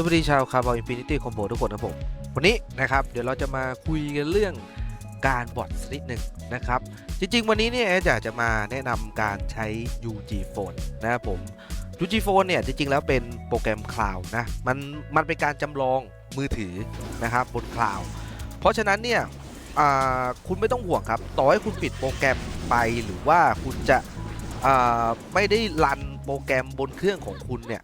สวัสดีชาวคาร์บอนอินฟินิตี้คอมโบทุกคนนะผม วันนี้นะครับ เดี๋ยวเราจะมาคุยกันเรื่องการบอทสักนิดหนึ่งนะครับ จริง ๆ วันนี้เนี่ยแอดอยากจะมาแนะนำการใช้ UG Phone นะครับผม UG Phone เนี่ยจริง ๆ แล้วเป็นโปรแกรมคลาวด์นะ มันมันเป็นการจำลองมือถือนะครับบนคลาวด์เพราะฉะนั้นเนี่ยคุณไม่ต้องห่วงครับ ต่อให้คุณปิดโปรแกรมไปหรือว่าคุณจะไม่ได้รันโปรแกรมบนเครื่องของคุณเนี่ย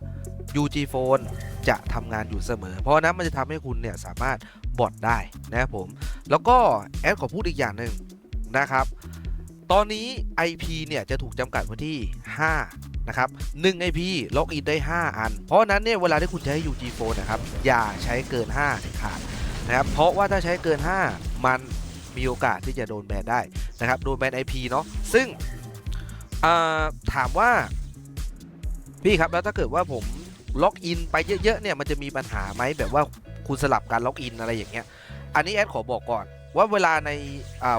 UG Phone จะทำงานอยู่เสมอ เพราะฉะนั้นมันจะทำให้คุณเนี่ยสามารถบอทได้นะครับผม แล้วก็แอดขอพูดอีกอย่างหนึ่งนะครับ ตอนนี้ IP เนี่ยจะถูกจำกัดไว้ที่ 5 นะครับ1 IP ล็อกอินได้ 5 อัน เพราะนั้นเนี่ยเวลาที่คุณใช้ UG Phone นะครับอย่าใช้เกิน 5เด็ดขาดนะครับเพราะว่าถ้าใช้เกิน 5 มันมีโอกาสที่จะโดนแบนได้นะครับโดนแบน IP เนาะซึ่งถามว่าพี่ครับแล้วถ้าเกิดว่าผม ล็อกอินไปเยอะๆเนี่ยมันจะมีปัญหาไหมแบบว่าคุณสลับการล็อกอินอะไรอย่างเงี้ย อันนี้แอดขอบอกก่อนว่าเวลาใน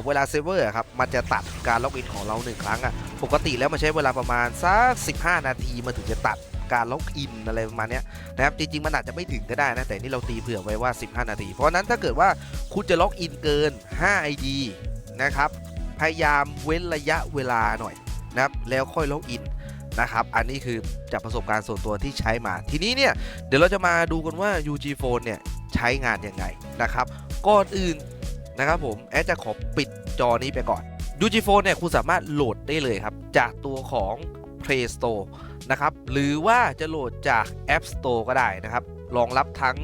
เวลาเซิร์ฟเวอร์ครับมันจะตัดการล็อกอินของเราหนึ่งครั้งอะปกติแล้วมันใช้เวลาประมาณสัก 15 นาทีมันถึงจะตัดการล็อกอินอะไรประมาณเนี้ยนะครับจริงๆมันอาจจะไม่ถึงก็ได้นะ แต่นี่เราตีเผื่อไว้ว่า 15 นาที เพราะฉะนั้นถ้าเกิดว่าคุณจะล็อกอินเกิน 5 ID นะครับพยายามเว้นระยะเวลาหน่อยนะครับแล้วค่อยล็อกอิน นะครับ อันนี้คือจากประสบการณ์ส่วนตัวที่ใช้มา ทีนี้เนี่ยเดี๋ยวเราจะมาดูกันว่า UG Phone เนี่ยใช้งานยังไงนะครับ ก่อนอื่นนะครับผมแอดจะขอปิดจอนี้ไปก่อน UG Phone เนี่ยคุณสามารถโหลดได้เลยครับ จากตัวของ Play Store นะครับ หรือว่าจะโหลดจาก App Store ก็ได้นะครับ รองรับทั้ง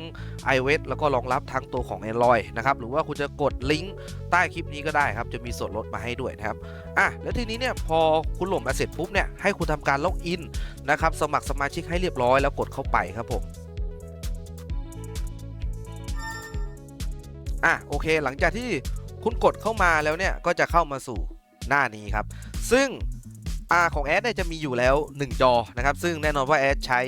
iOS แล้วก็รองรับทั้งตัวของ Android นะครับ หรือว่าคุณจะกดลิงก์ใต้คลิปนี้ก็ได้ครับ จะมีส่วนลดมาให้ด้วยนะครับ อะ แล้วทีนี้เนี่ยพอคุณโหลดมาเสร็จปุ๊บเนี่ย ให้คุณทำการล็อกอินนะครับ สมัครสมาชิกให้เรียบร้อยแล้วกดเข้าไปครับผมอะโอเค หลังจากที่คุณกดเข้ามาแล้วเนี่ย ก็จะเข้ามาสู่หน้านี้ครับ ซึ่ง ของแอดเนี่ยจะมีอยู่แล้ว 1 จอนะครับ ซึ่งแน่นอนว่าแอดใช้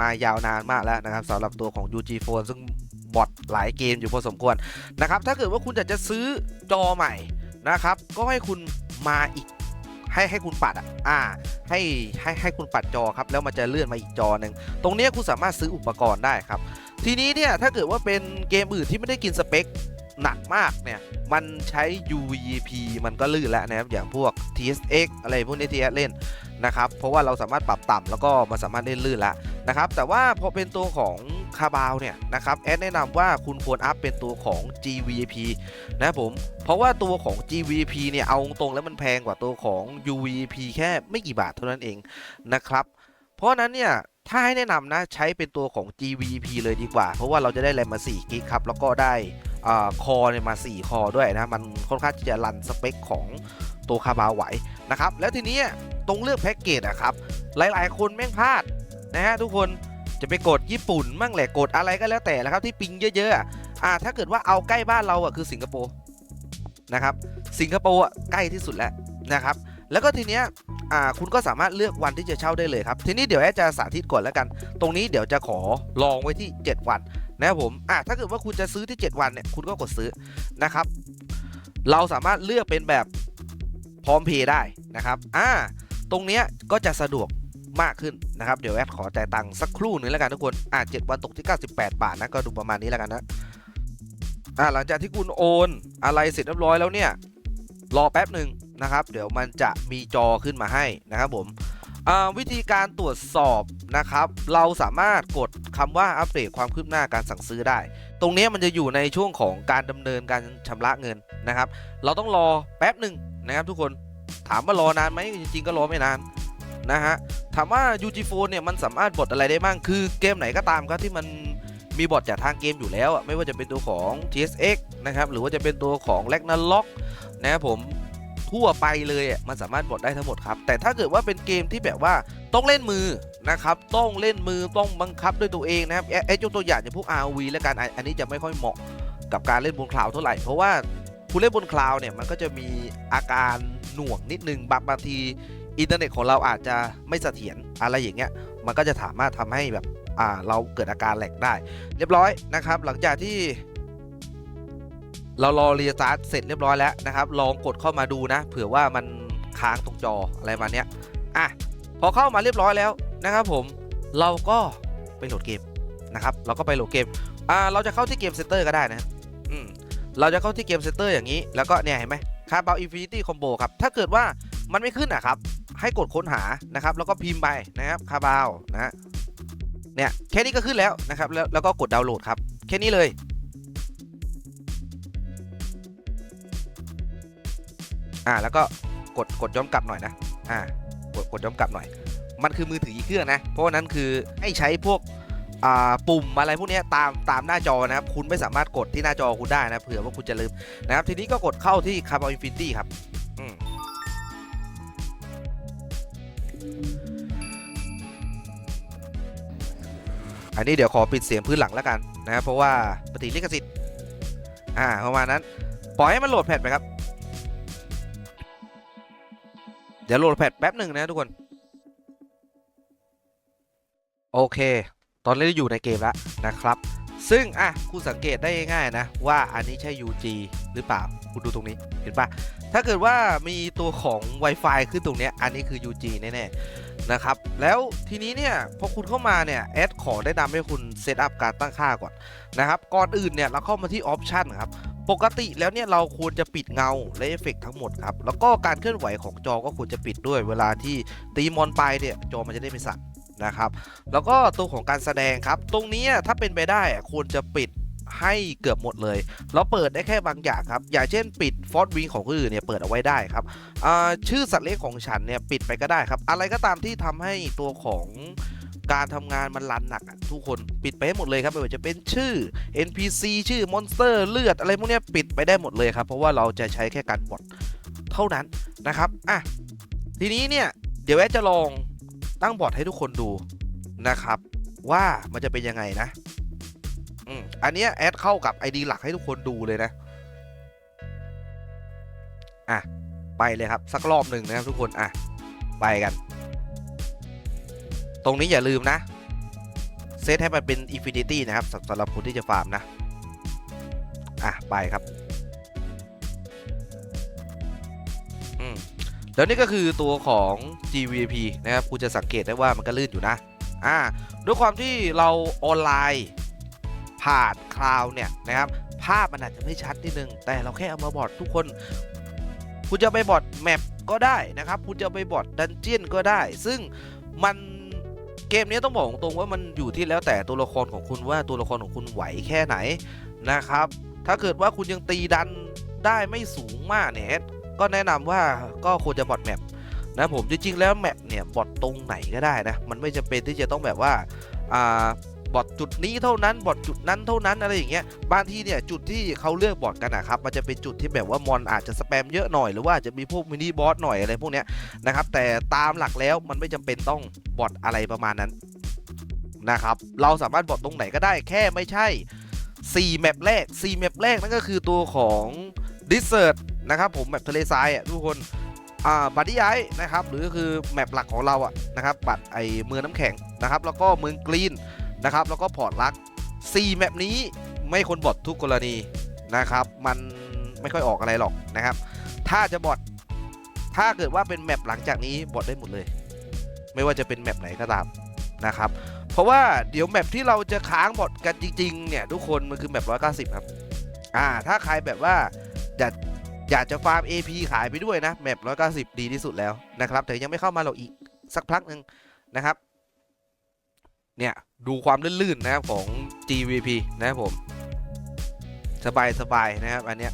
มายาวนานมากแล้วนะครับสำหรับตัวของ UG Phone ซึ่งบอทหลายเกมอยู่พอสมควรนะครับ ถ้าเกิดว่าคุณอยากจะซื้อจอใหม่นะครับ ก็ให้คุณมาอีกให้ให้คุณปัดอะอ่าให้ให้ให้คุณปัดจอครับ แล้วมันจะเลื่อนมาอีกจอหนึ่งตรงนี้คุณสามารถซื้ออุปกรณ์ได้ครับ ทีนี้เนี่ยถ้าเกิดว่าเป็นเกมอื่นที่ไม่ได้กินสเปค หนักมากเนี่ย มันใช้ UVP มันก็ลื่นแล้วนะครับ อย่างพวก TSX อะไรพวกนี้ที่เล่นนะครับ เพราะว่าเราสามารถปรับต่ำแล้วก็มันสามารถเล่นลื่นแล้วนะครับ แต่ว่าพอเป็นตัวของคาบาวเนี่ยนะครับแอดแนะนำว่าคุณควรอัพเป็นตัวของ GVP นะผม เพราะว่าตัวของ GVP เนี่ยเอาตรงแล้วมันแพงกว่าตัวของ UVP แค่ไม่กี่บาทเท่านั้นเองนะครับ เพราะฉะนั้นเนี่ยถ้าให้แนะนำนะใช้เป็นตัวของ GVP เลยดีกว่า เพราะว่าเราจะได้แรมมา4กิกครับแล้วก็ได้ คอเนี่ยมา 4 คอด้วยนะ มันค่อนข้างที่จะรันสเปคของตัวคาบาไหวนะครับ แล้วทีนี้ตรงเลือกแพ็กเกจอะครับ หลายๆ คนแม่งพลาดนะฮะทุกคนจะไปกดญี่ปุ่นมั่งแหละกดอะไรก็แล้วแต่แล้วครับที่ปิงเยอะๆอะอ่าถ้าเกิดว่าเอาใกล้บ้านเราอะคือสิงคโปร์นะครับสิงคโปร์อะใกล้ที่สุดแล้วนะครับแล้วก็ทีเนี้ยอ่าคุณก็สามารถเลือกวันที่จะเช่าได้เลยครับ ทีนี้เดี๋ยวแอดจะสาธิตก่อนแล้วกัน ตรงนี้เดี๋ยวจะขอลองไว้ที่ 7 วัน นะครับผมอ่าถ้าเกิดว่าคุณจะซื้อที่ 7 วันเนี่ยคุณก็กดซื้อนะครับ เราสามารถเลือกเป็นแบบพร้อมเพย์ได้นะครับอ่าตรงเนี้ยก็จะสะดวกมากขึ้นนะครับ เดี๋ยวแอดขอจ่ายตังค์สักครู่หนึ่งแล้วกันทุกคนอ่า7วันตกที่ 98 บาทนะก็ดูประมาณนี้แล้วกันนะอ่าหลังจากที่คุณโอนอะไรเสร็จเรียบร้อยแล้วเนี่ยรอแป๊บหนึ่งนะครับ เดี๋ยวมันจะมีจอขึ้นมาให้นะครับผมอ่าวิธีการตรวจสอบ นะครับ เราสามารถกดคำว่าอัปเดตความคืบหน้าการสั่งซื้อได้ ตรงนี้มันจะอยู่ในช่วงของการดำเนินการชำระเงินนะครับ เราต้องรอแป๊บหนึ่งนะครับทุกคนถามว่ารอนานไหมจริงๆก็รอไม่นานนะฮะถามว่า UG Phone เนี่ยมันสามารถบดอะไรได้บ้างคือเกมไหนก็ตามครับที่มันมีบอทจากทางเกมอยู่แล้วอะไม่ว่าจะเป็นตัวของ TSX นะครับหรือว่าจะเป็นตัวของ r a g n a r o k นะครับผมทั่วไปเลยอะมันสามารถบดได้ทั้งหมดครับ แต่ถ้าเกิดว่าเป็นเกมที่แบบว่าต้องเล่นมือ นะครับต้องเล่นมือต้องบังคับด้วยตัวเองนะครับเอ๊ะยกตัวอย่างอย่างพวก RV แล้วกันอันนี้จะไม่ค่อยเหมาะกับการเล่นบนคลาวเท่าไหร่เพราะว่าคุณเล่นบนคลาวเนี่ยมันก็จะมีอาการหน่วงนิดนึงบางบางทีอินเทอร์เน็ตของเราอาจจะไม่เสถียรอะไรอย่างเงี้ยมันก็จะสามารถทำให้แบบอ่าเราเกิดอาการแหลกได้ เรียบร้อยนะครับ หลังจากที่เรารอรีสตาร์ทเสร็จเรียบร้อยแล้วนะครับ ลองกดเข้ามาดูนะ เผื่อว่ามันค้างตรงจออะไรมาเนี้ยอะพอเข้ามาเรียบร้อยแล้ว นะครับผมเราก็ไปโหลดเกมนะครับ เราก็ไปโหลดเกมอ่าเราจะเข้าที่เกมเซนเตอร์ก็ได้นะอืมเราจะเข้าที่เกมเซนเตอร์อย่างนี้ แล้วก็เนี่ยเห็นไหมคาบาอินฟินิตี้คอมโบครับ ถ้าเกิดว่ามันไม่ขึ้นอะครับ ให้กดค้นหานะครับ แล้วก็พิมพ์ไปนะครับคาบาวนะฮะเนี่ยแค่นี้ก็ขึ้นแล้วนะครับ แล้วแล้วก็กดดาวน์โหลดครับ แค่นี้เลยอ่าแล้วก็กดกดย้อนกลับหน่อยนะอ่ากดกดย้อนกลับหน่อย มันคือมือถืออีกเครื่องนะ เพราะว่านั้นคือให้ใช้พวกปุ่มอะไรพวกนี้ตามตามหน้าจอนะครับ คุณไม่สามารถกดที่หน้าจอคุณได้นะเผื่อว่าคุณจะลืมนะครับ ทีนี้ก็กดเข้าที่คาร์บอนอินฟินิตี้ครับอันนี้เดี๋ยวขอปิดเสียงพื้นหลังแล้วกันนะครับเพราะว่าปฏิลิขสิทธิ์อ่าประมาณนั้นปล่อยให้มันโหลดแพทไปครับ เดี๋ยวโหลดแพทแป๊บหนึ่งนะทุกคน โอเค ตอนนี้เราอยู่ในเกมแล้วนะครับ ซึ่งอะคุณสังเกตได้ง่ายๆนะ ว่าอันนี้ใช่ UG หรือเปล่า คุณดูตรงนี้เห็นปะถ้าเกิดว่ามีตัวของ Wi-Fi ขึ้นตรงนี้อันนี้คือ UG แน่ๆนะครับ แล้วทีนี้เนี่ยพอคุณเข้ามาเนี่ยแอดขอได้นำให้คุณเซตอัพการตั้งค่าก่อนนะครับ ก่อนอื่นเนี่ยเราเข้ามาที่ออปชันครับปกติแล้วเนี่ยเราควรจะปิดเงาและเอฟเฟกต์ทั้งหมดครับ แล้วก็การเคลื่อนไหวของจอก็ควรจะปิดด้วย เวลาที่ตีมอนไปเนี่ยจอมันจะได้ไม่สั่น นะครับ แล้วก็ตัวของการแสดงครับ ตรงนี้ถ้าเป็นไปได้ควรจะปิดให้เกือบหมดเลยเราเปิดได้แค่บางอย่างครับ อย่างเช่นปิดฟอ r วิงของคนอื่นเนี่ยเปิดเอาไว้ได้ครับชื่อสัตว์เลี้ยงของฉันเนี่ยปิดไปก็ได้ครับ อะไรก็ตามที่ทำให้ตัวของการทำงานมันรันหนักทุกคนปิดไปให้หมดเลยครับไม่ว่าจะเป็นชื่อ NPC ชื่อมอนสเตอร์เลือดอะไรพวกนี้ปิดไปได้หมดเลยครับ เพราะว่าเราจะใช้แค่การบอทเท่านั้นนะครับอะทีนี้เนี่ยเดี๋ยวแอดจะลอง ตั้งบอทให้ทุกคนดูนะครับ ว่ามันจะเป็นยังไงนะอืมอันเนี้ยแอดเข้ากับ ID หลักให้ทุกคนดูเลยนะ อะ ไปเลยครับ สักรอบหนึ่งนะครับทุกคน อะ ไปกัน ตรงนี้อย่าลืมนะ เซตให้มันเป็น Infinity นะครับสำสำหรับคนที่จะฟาร์มนะ อะ ไปครับ แล้วนี่ก็คือตัวของ GVP นะครับคุณจะสังเกตได้ว่ามันก็ลื่นอยู่นะอ่าด้วยความที่เราออนไลน์ผ่านคลาวเนี่ยนะครับภาพมันอาจจะไม่ชัดนิดนึง แต่เราแค่เอามาบอดทุกคน คุณจะไปบอดแมปก็ได้นะครับ คุณจะไปบอดดันเจียนก็ได้ ซึ่งมันเกมนี้ต้องบอกตรงๆว่ามันอยู่ที่แล้วแต่ตัวละครของคุณว่าตัวละครของคุณไหวแค่ไหนนะครับ ถ้าเกิดว่าคุณยังตีดันได้ไม่สูงมากเนี่ย ก็แนะนำว่าก็ควรจะบอดแมปนะผมจริงๆแล้วแมปเนี่ยบอดตรงไหนก็ได้นะมันไม่จำเป็นที่จะต้องแบบว่าอ่าบอทจุดนี้เท่านั้นบอทจุดนั้นเท่านั้นอะไรอย่างเงี้ยบางทีเนี่ยจุดที่เขาเลือกบอทกันนะครับมันจะเป็นจุดที่แบบว่ามอนอาจจะสแปมเยอะหน่อยหรือว่าจะมีพวกมินิบอสหน่อยอะไรพวกเนี้ยนะครับแต่ตามหลักแล้วมันไม่จำเป็นต้องบอทอะไรประมาณนั้นนะครับเราสามารถบอทตรงไหนก็ได้แค่ไม่ใช่4แมปแรก4แมปแรกนั่นก็คือตัวของดิสเซ r t นะครับผมแมปทะเลทรายอะทุกคนอ่าบัตตี้ไอนะครับหรือก็คือแมปหลักของเราอะนะครับบัตรไอเมืองน้ำแข็งนะครับแล้วก็เมืองกรีนนะครับแล้วก็พอร์ตลัก4แมปนี้ไม่คนบอททุกกรณีนะครับมันไม่ค่อยออกอะไรหรอกนะครับ ถ้าจะบอทถ้าเกิดว่าเป็นแมปหลังจากนี้บอทได้หมดเลย ไม่ว่าจะเป็นแมปไหนก็ตามนะครับเพราะว่าเดี๋ยวแมปที่เราจะค้างบอทกันจริงๆเนี่ยทุกคนมันคือแมป190 ครับอ่าถ้าใครแบบว่าอยาก อยากจะฟาร์ม AP ขายไปด้วยนะแมป190 ดีที่สุดแล้วนะครับแต่ยังไม่เข้ามาหรอกอีกสักพักหนึ่งนะครับ เนี่ยดูความลื่นๆนะครับของ GVP นะครับผม สบายสบายๆนะครับอันเนี้ย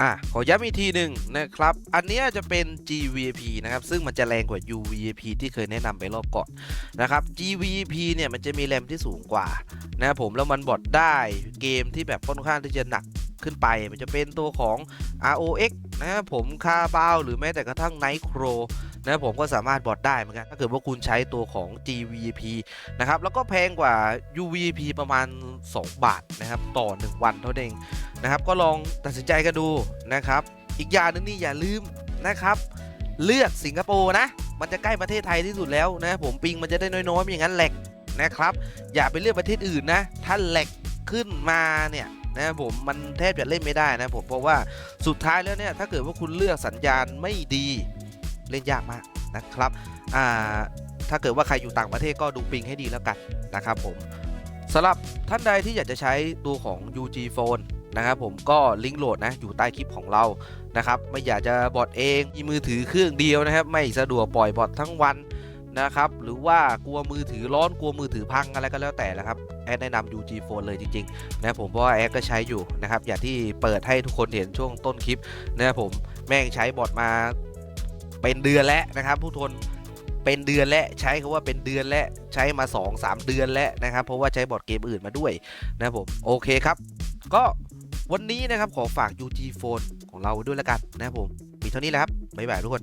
อะขอย้ำอีกทีหนึ่งนะครับ อันนี้จะเป็น GVP นะครับ ซึ่งมันจะแรงกว่า UVP ที่เคยแนะนำไปรอบก่อนนะครับ GVP เนี่ยมันจะมีแรมที่สูงกว่านะครับผมแล้วมันบอดได้เกมที่แบบค่อนข้างที่จะหนักขึ้นไป มันจะเป็นตัวของ ROX นะครับผมคาบาวหรือแม้แต่กระทั่ง Nitro นะครับผมก็สามารถบอดได้เหมือนกันถ้าเกิดว่าคุณใช้ตัวของ GVP นะครับแล้วก็แพงกว่า UVP ประมาณ 2 บาทนะครับต่อ 1 วันเท่านั้นเองนะครับก็ลองตัดสินใจกันดูนะครับ อีกอย่างนึงนี่อย่าลืมนะครับเลือกสิงคโปร์นะ มันจะใกล้ประเทศไทยที่สุดแล้วนะผมปิงมันจะได้น้อยๆไม่อย่างนั้นแหลกนะครับ อย่าไปเลือกประเทศอื่นนะ ถ้าแหลกขึ้นมาเนี่ยนะผมมันแทบจะเล่นไม่ได้นะผมเพราะว่าสุดท้ายแล้วเนี่ยถ้าเกิดว่าคุณเลือกสัญญาณไม่ดี เล่นยากมากนะครับอ่าถ้าเกิดว่าใครอยู่ต่างประเทศก็ดูปิงให้ดีแล้วกันนะครับผมสำหรับท่านใดที่อยากจะใช้ตัวของ UG Phone นะครับผมก็ลิงก์โหลดนะอยู่ใต้คลิปของเรานะครับไม่อยากจะบอทเองมีมือถือเครื่องเดียวนะครับ ไม่สะดวกปล่อยบอททั้งวันนะครับหรือว่ากลัวมือถือร้อนกลัวมือถือพังอะไรก็แล้วแต่ละครับแอดแนะนำ UG Phone เลยจริงๆนะครับผมเพราะว่าแอดก็ใช้อยู่นะครับอย่างที่เปิดให้ทุกคนเห็นช่วงต้นคลิปนะครับผมแม่งใช้บอทมา เป็นเดือนแล้วนะครับผู้ทนเป็นเดือนและใช้คาว่าเป็นเดือนและใช้มา 2-3 เดือนแล้วนะครับ เพราะว่าใช้บอร์ดเกมอื่นมาด้วยนะครับผมโอเคครับ ก็วันนี้นะครับขอฝาก UG Phone ของเราด้วยแล้วกันนะครับผมมีเท่านี้แหละครับบ๊ายบายทุกคน